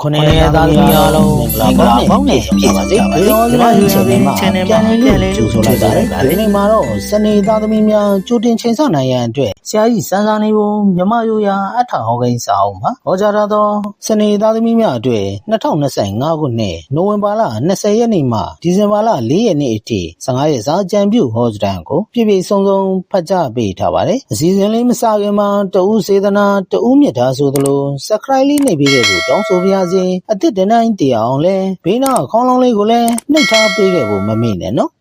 ခုနှစ်ရက်သားသမီးအားလုံးမင်္ဂလာပေါင်းနဲ့ပြည့်ပါစေ။ဒီတော့ဒီမှာ channel မှာ channel မှာပြန်လေးလို့ဆိုလိုက်ပါတယ်။ဒီနေ့မှာတော့စနေသားသမီးများကြိုတင်ချိန်ဆနိုင်ရန်အတွက်ဆရာကြီးစန်းစာနေပုံမြမရိုရာအထာဟောကိန်းစာအုပ်မှာဟောကြားထားသောစနေသားသမီးများအတွက်2025ခုနှစ်နိုဝင်ဘာလ20ရက်နေ့မှဒီဇင်ဘာလ4ရက်နေ့အထိ15ရက်စာကြံပြုဟောစတန်ကိုပြည့်ပြည့်စုံစုံဖတ်ကြားပေးထားပါတယ်။အစီအစဉ်လေးမစခင်မှာတဦးစေတနာတဦးမြတ်တာဆိုသလို subscribe လေးနှိပ်ပေးခဲ့ဖို့တောင်းဆိုပါရစေ။အသစ်တနိုင်တရားအောင်လဲဘေးနားခေါင်းလောင်းလေးကိုလည်းနှိပ်ထားပေးခဲ့ဖို့မမေ့နဲ့နော်။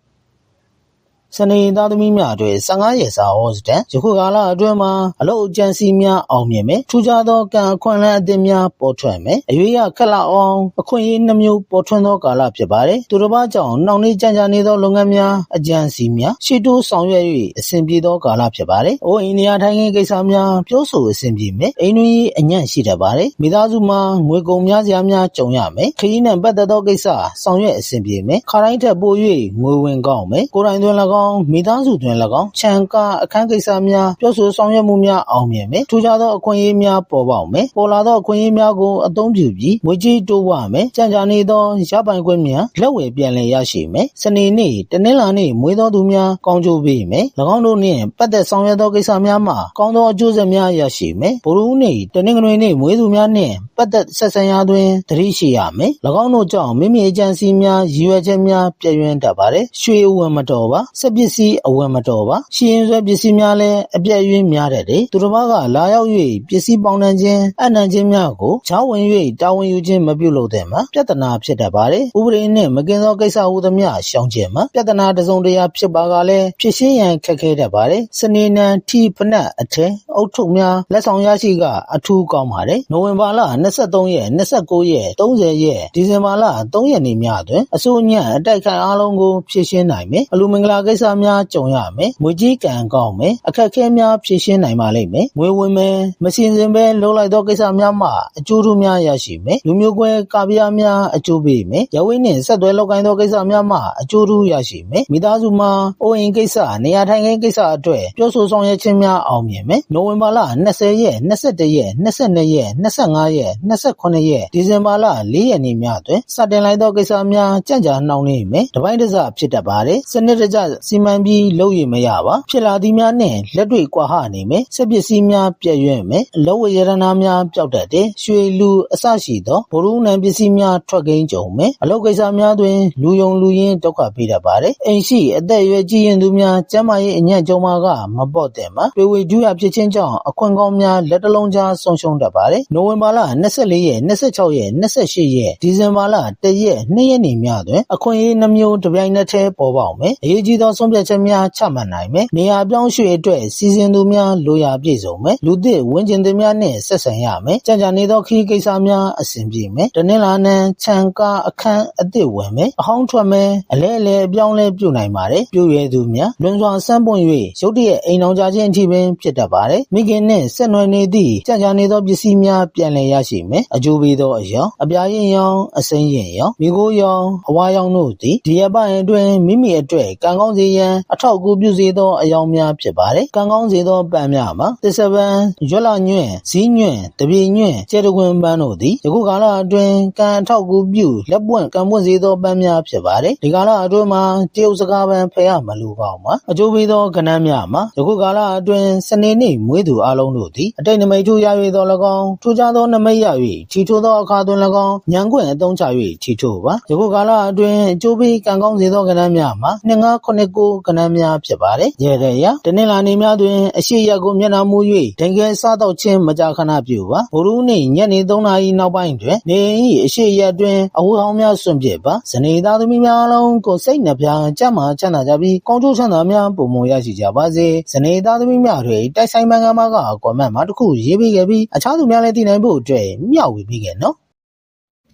စနေသားသမီးများအတွက်15ရက်စာဟောစတန်ယခုကာလအတွင်းမှာအလုတ်အကျန်းစီများအောင်မြင်မယ်ထူးခြားသောကံအခွင့်အလမ်းအသစ်များပေါ်ထွက်မယ်အရွေးရခက်လောက်အောင်အခွင့်အရေးနှမျိုးပေါ်ထွန်းသောကာလဖြစ်ပါတယ်သူတစ်ပါးကြောင့်နှောင့်နှေးကြံ့ကြာနေသောလုပ်ငန်းများအကြံစီများရှေ့တိုးဆောင်ရွက်၍အဆင်ပြေသောကာလဖြစ်ပါတယ်အိုးအိန္ဒိယထိုင်းခင်းကိစ္စများပြောဆိုအဆင်ပြေမယ်အိမ်တွင်အညံ့ရှိတတ်ပါတယ်မိသားစုမှာငွေကုန်များစရာများကြုံရမယ်ခရီးနှံပတ်သက်သောကိစ္စဆောင်ရွက်အဆင်ပြေမယ်ခါတိုင်းထက်ပို၍ငွေဝင်ကောင်းမယ်ကိုယ်တိုင်တွင်၎င်းမိသားစုတွင်၎င်းခြံကားအခန်းကိစ္စများပြောဆိုဆောင်ရွက်မှုများအောင်မြင်မယ်ထူးခြားသောအခွင့်အရေးများပေါ်ပေါက်မယ်ပေါ်လာသောအခွင့်အရေးများကိုအသုံးပြုပြီးငွေကြေးတိုးဝမယ်ကြံ့ကြာနေသောရပိုင်ခွင့်များလက်ဝယ်ပြန်လည်ရရှိမယ်စနေနေ့တနင်္လာနေ့မွေးသောသူများကောင်းကျိုးပေးမယ်၎င်းတို့နှင့်ပတ်သက်ဆောင်ရွက်သောကိစ္စများမှာကောင်းသောအကျိုးဆက်များရရှိမယ်ဗုဒ္ဓဟူးနေ့တနင်္ဂနွေနေ့မွေးသူများနှင့်ပတ်သက်ဆက်ဆံရာတွင်သတိရှိရမယ်၎င်းတို့ကြောင့်မိမိအကြံစီများရည်ရွယ်ချက်များပြည့်ရွံ့တတ်ပါတယ်ရွှေအဝယ်မတော်ပါစက်ပစ္စည်းအဝယ်မတော်ပါရှင်းရင်ဆွဲပစ္စည်းများလည်းအပြည့်အဝများတတ်တယ်သူတစ်ပါးကလာရောက်၍ပစ္စည်းပေါင်းနှံခြင်းအနှံခြင်းများကိုချောင်းဝင်၍တာဝန်ယူခြင်းမပြုလုပ်တဲ့မှာပြဿနာဖြစ်တတ်ပါတယ်ဥပဒေနှင့်မကင်းသောကိစ္စဟုသမျှရှောင်ခြင်းမှာပြဿနာတစ်စုံတစ်ရာဖြစ်ပါကလည်းဖြစ်ရှင်းရန်ခက်ခဲတတ်ပါတယ်စနေနံထီဖနက်အထက်အုတ်ထုပ်များလက်ဆောင်ရရှိကအထူးကောင်းပါတယ်နိုဝင်ဘာလ23ရက်29ရက်30ရက်ဒီဇင်ဘာလ3ရက်နေ့များတွင်အစိုးညံ့အတိုက်ခိုက်အားလုံးကိုဖြည့်ရှင်းနိုင်မယ်အလူမင်္ဂလာကိစ္စများကြုံရမယ်ငွေကြီးကံကောင်းမယ်အခက်အခဲများဖြည့်ရှင်းနိုင်ပါလိမ့်မယ်ငွေဝင်မယ်မစင်စင်ပဲလှုပ်လိုက်သောကိစ္စများမှအကျိုးထူးများရရှိမယ်လူမျိုးကွဲကာပြားများအကျိုးပေးမယ်ရဝိနှင့်ဆက်သွဲလောက်ကိုင်းသောကိစ္စများမှအကျိုးထူးရရှိမယ်မိသားစုမှာအိုးအိမ်ကိစ္စနေရာထိုင်ခင်းကိစ္စအတွက်ပြောဆိုဆောင်ရွက်ခြင်းများအောင်မြင်မယ်နိုဝင်ဘာလ20ရက်21ရက်22ရက်25ရက်28ရက်ဒီဇင်ဘာလ4ရက်နေ့များတွင်စတင်လိုက်သောကိစ္စများကြံ့ကြာနှောင့်နှေးမယ်တပိုင်းတစဖြစ်တတ်ပါတယ်စနစ်တကျစီမံပြီးလုပ်ရမရပါဖြစ်လာသည်များနှင့်လက်တွေ့ကွာဟနေမယ်စက်ပစ္စည်းများပြည့်ရွံ့မယ်အလောဝရတနာများပျောက်တတ်တယ်ရွှေလူအစရှိသောဘရုနံပစ္စည်းများထွက်ကိန်းကြုံမယ်အလုပ်ကိစ္စများတွင်လူယုံလူရင်းဒုက္ခပေးတတ်ပါတယ်အိမ်ရှိအသက်အရွယ်ကြီးရင်သူများကျန်းမာရေးအညံ့ကြုံမှာကမပေါ့တဲ့မှာပေဝေဒူးရဖြစ်ခြင်းကြောင့်အခွင့်ကောင်းများလက်တလုံးကြားဆုံးရှုံးတတ်ပါတယ်နိုဝင်ဘာလ24ရက်26ရက်28ရက်ဒီဇင်ဘာလ1ရက်2ရက်နေ့များတွင်အခွင့်အရေးနှမျိုးတစ်ပြိုင်နက်တည်းပေါ်ပေါက်မယ်အရေးကြီးသောဆုံးဖြတ်ချက်များချမှတ်နိုင်မယ်နေရာပြောင်းရွှေ့အတွက်စီစဉ်သူများလိုရာပြည့်စုံမယ်လူသစ်ဝန်းကျင်သူများနှင့်ဆက်ဆံရမယ်ကြံ့ကြာနေသောခရီးကိစ္စများအဆင်ပြေမယ်တနင်္လာနံခြံကားအခန်းအသစ်ဝင်မယ်အဟောင်းထွက်မယ်အလဲအလဲအပြောင်းလဲပြုတ်နိုင်ပါတယ်ပြုတ်ရွယ်သူများလွန်စွာစမ်းပွင့်၍ရုတ်တရက်အိမ်အောင်ကြခြင်းအထိပင်ဖြစ်တတ်ပါတယ်မိခင်နှင့်ဆက်နွယ်နေသည့်ကြံ့ကြာနေသောပစ္စည်းများပြန်လည်ရရှိမယ်အကျိုးပေးသောအယောင်အပြာရင်ရောင်အစိမ်းရင်ရောင်မိကိုရောင်အဝါရောင်တို့သည်ဒီရပိုင်းအတွင်းမိမိအတွက်ကံကောင်းစေရန်အထောက်အကူပြုစေသောအယောင်များဖြစ်ပါတယ်ကံကောင်းစေသောပန်းများမှာသစ္စပန်ရွက်လာညွန့်ဇီးညွန့်တပြေညွန့်ကျဲတကွင်ပန်းတို့သည်ယခုကာလအတွင်းကံအထောက်အကူပြုလက်ပွင့်ကံပွင့်စေသောပန်းများဖြစ်ပါတယ်ဒီကာလအတွင်းမှာတရုတ်စကားပန်းဖရမလူကောင်းမှာအကျိုးပေးသောကဏ္ဍများမှာယခုကာလအတွင်းစနေနေ့မွေးသူအလုံးတို့သည်အတိတ်နမိတ်ထူရ၍သော၎င်းထူးခြားသောနမိတ်ရ၍ထီထိုးသောအခါတွင်၎င်းညံခွင့်အသုံးချ၍ထီထိုးပါယခုကာလအတွင်းအကျိုးပေးကံကောင်းစေသောကဏ္ဍများမှာ2989ကဏ္ဍများဖြစ်ပါတယ်ရေရရတနင်္လာနေ့များတွင်အရှိရက်ကိုမျက်နှာမူ၍ဒိန်ကဲစားတော့ခြင်းမကြာခဏပြုပါဘိုလ်ရူးနေ့ညနေ3နာရီနောက်ပိုင်းတွင်နေအိမ်၏အရှိရက်တွင်အဝတ်ဟောင်းများစွန့်ပစ်ပါဇနေသားသမီးများအလုံးကိုစိတ်နှပြကြမ်းမှချမ်းသာကြပြီးကောင်းကျိုးချမ်းသာများပုံမရရှိကြပါစေဇနေသားသမီးများတွေတိုက်ဆိုင်မန်ကမာကကွန်မန့်မှာတစ်ခုရေးပေးခဲ့ပြီးအခြားသူများလည်းသိနိုင်ဖို့အတွက်မျှဝေပေးခဲ့နော်